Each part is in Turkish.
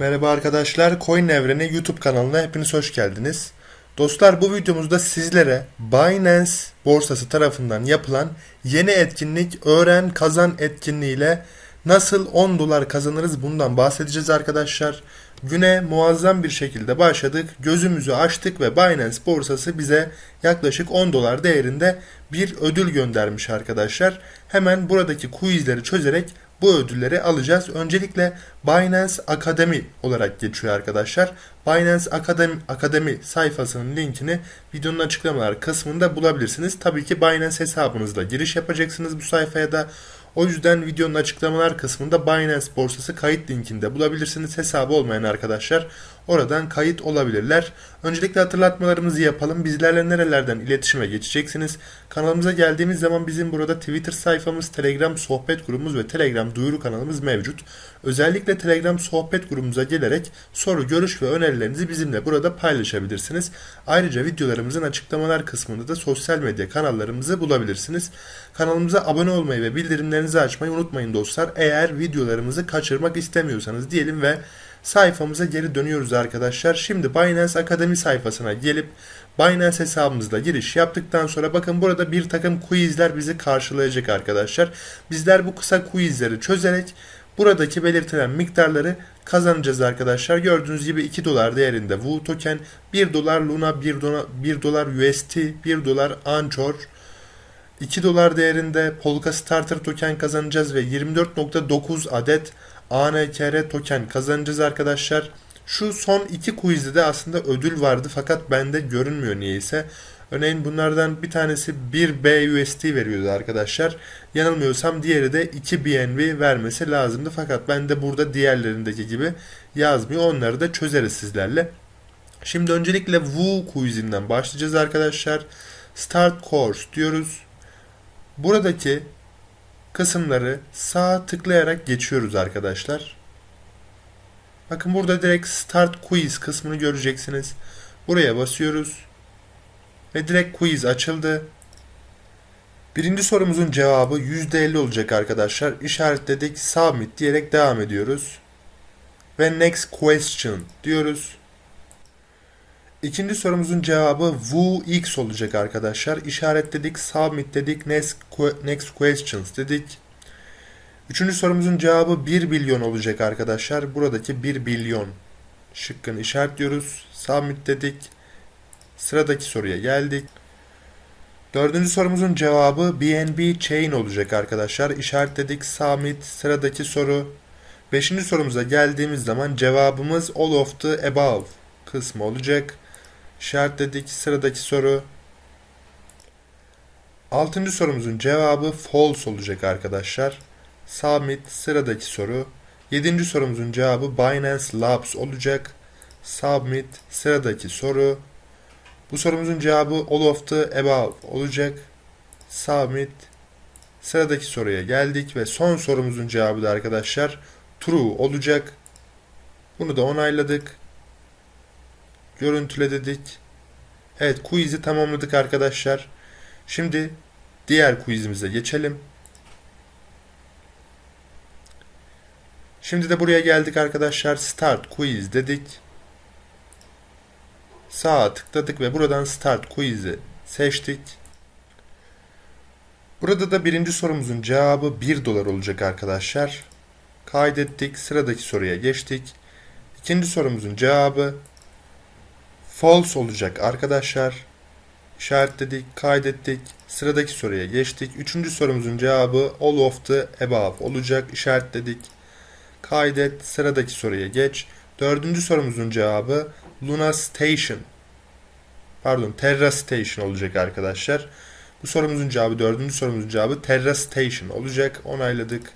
Merhaba arkadaşlar, Coin Evreni YouTube kanalına hepiniz hoş geldiniz. Dostlar bu videomuzda sizlere Binance borsası tarafından yapılan yeni etkinlik Öğren Kazan etkinliğiyle nasıl 10 dolar kazanırız bundan bahsedeceğiz arkadaşlar. Güne muazzam bir şekilde başladık. Gözümüzü açtık ve Binance borsası bize yaklaşık 10 dolar değerinde bir ödül göndermiş arkadaşlar. Hemen buradaki quizleri çözerek bu ödülleri alacağız. Öncelikle Binance Akademi olarak geçiyor arkadaşlar. Binance Akademi, Akademi sayfasının linkini videonun açıklamalar kısmında bulabilirsiniz. Tabii ki Binance hesabınızla giriş yapacaksınız bu sayfaya da. O yüzden videonun açıklamalar kısmında Binance borsası kayıt linkinde bulabilirsiniz. Hesabı olmayan arkadaşlar oradan kayıt olabilirler. Öncelikle hatırlatmalarımızı yapalım. Bizlerle nerelerden iletişime geçeceksiniz? Kanalımıza geldiğimiz zaman bizim burada Twitter sayfamız, Telegram sohbet grubumuz ve Telegram duyuru kanalımız mevcut. Özellikle Telegram sohbet grubumuza gelerek soru, görüş ve önerilerinizi bizimle burada paylaşabilirsiniz. Ayrıca videolarımızın açıklamalar kısmında da sosyal medya kanallarımızı bulabilirsiniz. Kanalımıza abone olmayı ve bildirimlerinizi açmayı unutmayın dostlar. Eğer videolarımızı kaçırmak istemiyorsanız diyelim ve sayfamıza geri dönüyoruz arkadaşlar. Şimdi Binance Akademi sayfasına gelip Binance hesabımızla giriş yaptıktan sonra bakın burada bir takım quizler bizi karşılayacak arkadaşlar. Bizler bu kısa quizleri çözerek buradaki belirtilen miktarları kazanacağız arkadaşlar. Gördüğünüz gibi 2 dolar değerinde Wu token, 1 dolar Luna, 1 dolar, 1 dolar UST, 1 dolar Anchor, 2 dolar değerinde Polka Starter token kazanacağız ve 24.9 adet ANKR token kazanacağız arkadaşlar. Şu son iki quizde de aslında ödül vardı fakat bende görünmüyor niyeyse. Örneğin bunlardan bir tanesi 1 BUSD veriyordu arkadaşlar. Yanılmıyorsam diğeri de 2 BNB vermesi lazımdı fakat bende burada diğerlerindeki gibi yazmıyor. Onları da çözeriz sizlerle. Şimdi öncelikle Wu quizinden başlayacağız arkadaşlar. Start course diyoruz. Buradaki kısımları sağ tıklayarak geçiyoruz arkadaşlar. Bakın burada direkt Start Quiz kısmını göreceksiniz. Buraya basıyoruz. Ve direkt quiz açıldı. Birinci sorumuzun cevabı %50 olacak arkadaşlar. İşaretledik. Submit diyerek devam ediyoruz. Ve next question diyoruz. İkinci sorumuzun cevabı Wu X olacak arkadaşlar. İşaretledik, submit dedik, next, next questions dedik. Üçüncü sorumuzun cevabı 1 milyon olacak arkadaşlar. Buradaki 1 milyon şıkkını işaretliyoruz. Submit dedik. Sıradaki soruya geldik. Dördüncü sorumuzun cevabı BNB Chain olacak arkadaşlar. İşaretledik. Submit. Sıradaki soru. Beşinci sorumuza geldiğimiz zaman cevabımız all of the above kısmı olacak. İşaretledik. Sıradaki soru. Altıncı sorumuzun cevabı false olacak arkadaşlar. Submit sıradaki soru. Yedinci sorumuzun cevabı Binance Labs olacak. Submit sıradaki soru. Bu sorumuzun cevabı all of the above olacak. Submit sıradaki soruya geldik ve son sorumuzun cevabı da arkadaşlar true olacak. Bunu da onayladık. Görüntüle dedik. Evet quiz'i tamamladık arkadaşlar. Şimdi diğer quizimize geçelim. Şimdi de buraya geldik arkadaşlar. Start quiz dedik. Sağa tıkladık ve buradan Start quiz'i seçtik. Burada da birinci sorumuzun cevabı 1 dolar olacak arkadaşlar. Kaydettik. Sıradaki soruya geçtik. İkinci sorumuzun cevabı false olacak arkadaşlar. İşaretledik, kaydettik. Sıradaki soruya geçtik. Üçüncü sorumuzun cevabı all of the above olacak. İşaretledik. Kaydet, sıradaki soruya geç. Dördüncü sorumuzun cevabı Luna Station. Pardon, Terra Station olacak arkadaşlar. Bu sorumuzun cevabı, dördüncü sorumuzun cevabı Terra Station olacak. Onayladık.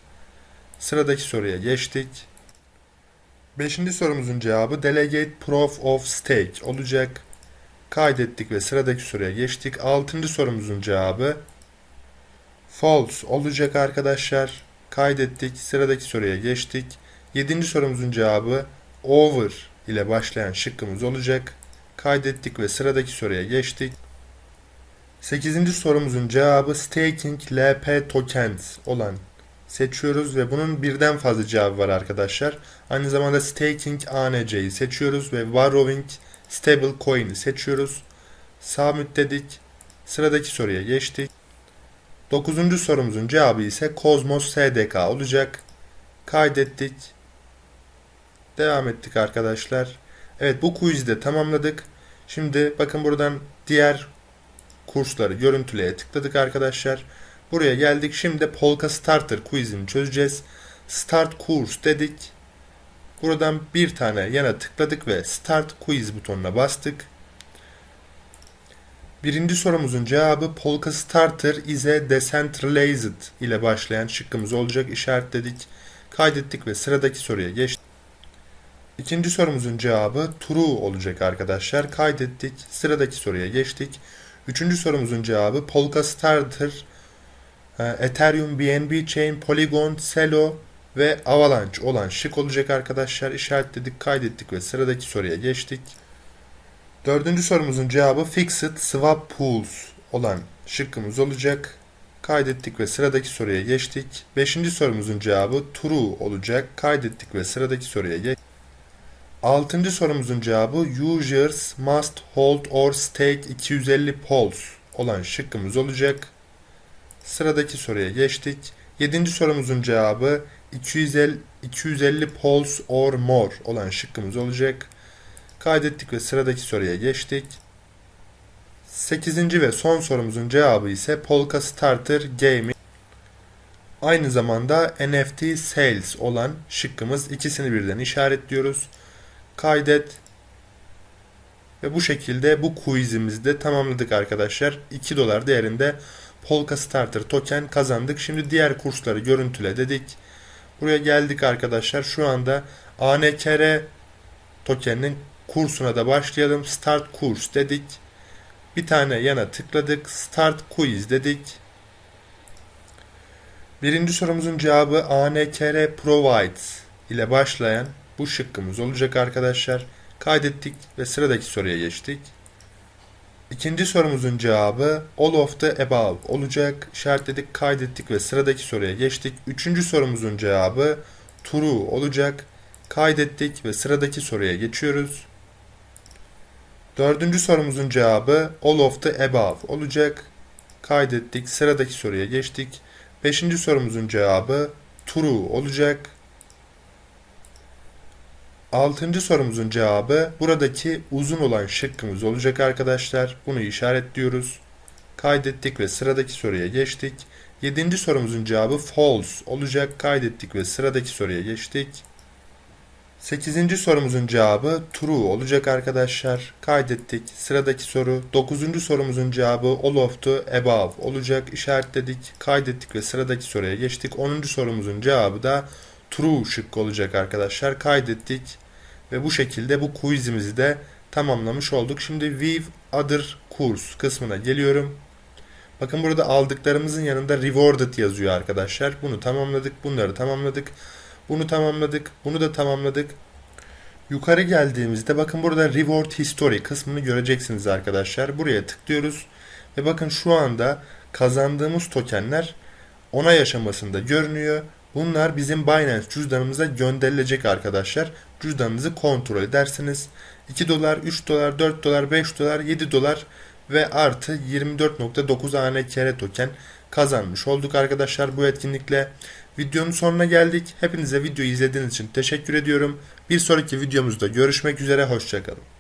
Sıradaki soruya geçtik. Beşinci sorumuzun cevabı Delegate Proof of Stake olacak. Kaydettik ve sıradaki soruya geçtik. Altıncı sorumuzun cevabı False olacak arkadaşlar. Kaydettik. Sıradaki soruya geçtik. Yedinci sorumuzun cevabı Over ile başlayan şıkkımız olacak. Kaydettik ve sıradaki soruya geçtik. Sekizinci sorumuzun cevabı Staking LP Tokens olan seçiyoruz ve bunun birden fazla cevabı var arkadaşlar. Aynı zamanda staking ANC'yi seçiyoruz ve borrowing stable coin'i seçiyoruz. Submit dedik. Sıradaki soruya geçtik. Dokuzuncu sorumuzun cevabı ise Cosmos SDK olacak. Kaydettik. Devam ettik arkadaşlar. Evet bu quiz'i de tamamladık. Şimdi bakın buradan diğer kursları görüntüleye tıkladık arkadaşlar. Buraya geldik. Şimdi Polka Starter quizini çözeceğiz. Start kurs dedik. Buradan bir tane yana tıkladık ve Start Quiz butonuna bastık. Birinci sorumuzun cevabı Polka Starter is a decentralized ile başlayan şıkkımız olacak. İşaretledik. Kaydettik ve sıradaki soruya geçtik. İkinci sorumuzun cevabı true olacak arkadaşlar. Kaydettik. Sıradaki soruya geçtik. Üçüncü sorumuzun cevabı Polka Starter, Ethereum BNB Chain, Polygon, Celo ve Avalanche olan şık olacak arkadaşlar. İşaretledik, kaydettik ve sıradaki soruya geçtik. Dördüncü sorumuzun cevabı Fixed Swap Pools olan şıkkımız olacak. Kaydettik ve sıradaki soruya geçtik. Beşinci sorumuzun cevabı True olacak. Kaydettik ve sıradaki soruya geçtik. Altıncı sorumuzun cevabı Users must hold or stake 250 pols olan şıkkımız olacak. Sıradaki soruya geçtik. Yedinci sorumuzun cevabı 250, 250 pols or more olan şıkkımız olacak. Kaydettik ve sıradaki soruya geçtik. Sekizinci ve son sorumuzun cevabı ise Polka Starter Gaming. Aynı zamanda NFT Sales olan şıkkımız ikisini birden işaretliyoruz kaydet ve bu şekilde bu quizimizi de tamamladık arkadaşlar. 2 dolar değerinde Polka Starter token kazandık. Şimdi diğer kursları görüntüle dedik. Buraya geldik arkadaşlar. Şu anda ANKR tokeninin kursuna da başlayalım. Start kurs dedik. Bir tane yana tıkladık. Start quiz dedik. Birinci sorumuzun cevabı ANKR provides ile başlayan bu şıkkımız olacak arkadaşlar. Kaydettik ve sıradaki soruya geçtik. İkinci sorumuzun cevabı all of the above olacak. İşaretledik, kaydettik ve sıradaki soruya geçtik. Üçüncü sorumuzun cevabı true olacak. Kaydettik ve sıradaki soruya geçiyoruz. Dördüncü sorumuzun cevabı all of the above olacak. Kaydettik, sıradaki soruya geçtik. Beşinci sorumuzun cevabı true olacak. Altıncı sorumuzun cevabı buradaki uzun olan şıkkımız olacak arkadaşlar. Bunu işaretliyoruz. Kaydettik ve sıradaki soruya geçtik. Yedinci sorumuzun cevabı false olacak. Kaydettik ve sıradaki soruya geçtik. Sekizinci sorumuzun cevabı true olacak arkadaşlar. Kaydettik. Sıradaki soru. Dokuzuncu sorumuzun cevabı all of the above olacak. İşaretledik. Kaydettik ve sıradaki soruya geçtik. Onuncu sorumuzun cevabı da true şıkkı olacak arkadaşlar. Kaydettik. Ve bu şekilde bu quizimizi de tamamlamış olduk. Şimdi View Other Course kısmına geliyorum. Bakın burada aldıklarımızın yanında Rewarded yazıyor arkadaşlar. Bunu tamamladık, bunları tamamladık. Bunu tamamladık, bunu da tamamladık. Yukarı geldiğimizde bakın burada Reward History kısmını göreceksiniz arkadaşlar. Buraya tıklıyoruz. Ve bakın şu anda kazandığımız tokenler onay aşamasında görünüyor. Bunlar bizim Binance cüzdanımıza gönderilecek arkadaşlar. Cüzdanınızı kontrol edersiniz. 2 dolar, 3 dolar, 4 dolar, 5 dolar, 7 dolar ve artı 24.9 ANKR token kazanmış olduk arkadaşlar bu etkinlikle. Videonun sonuna geldik. Hepinize videoyu izlediğiniz için teşekkür ediyorum. Bir sonraki videomuzda görüşmek üzere. Hoşçakalın.